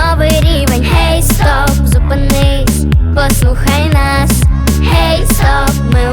новий рівень, гей, стоп, зупинись, послухай нас, гей, стоп, ми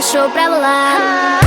deixou pra lá.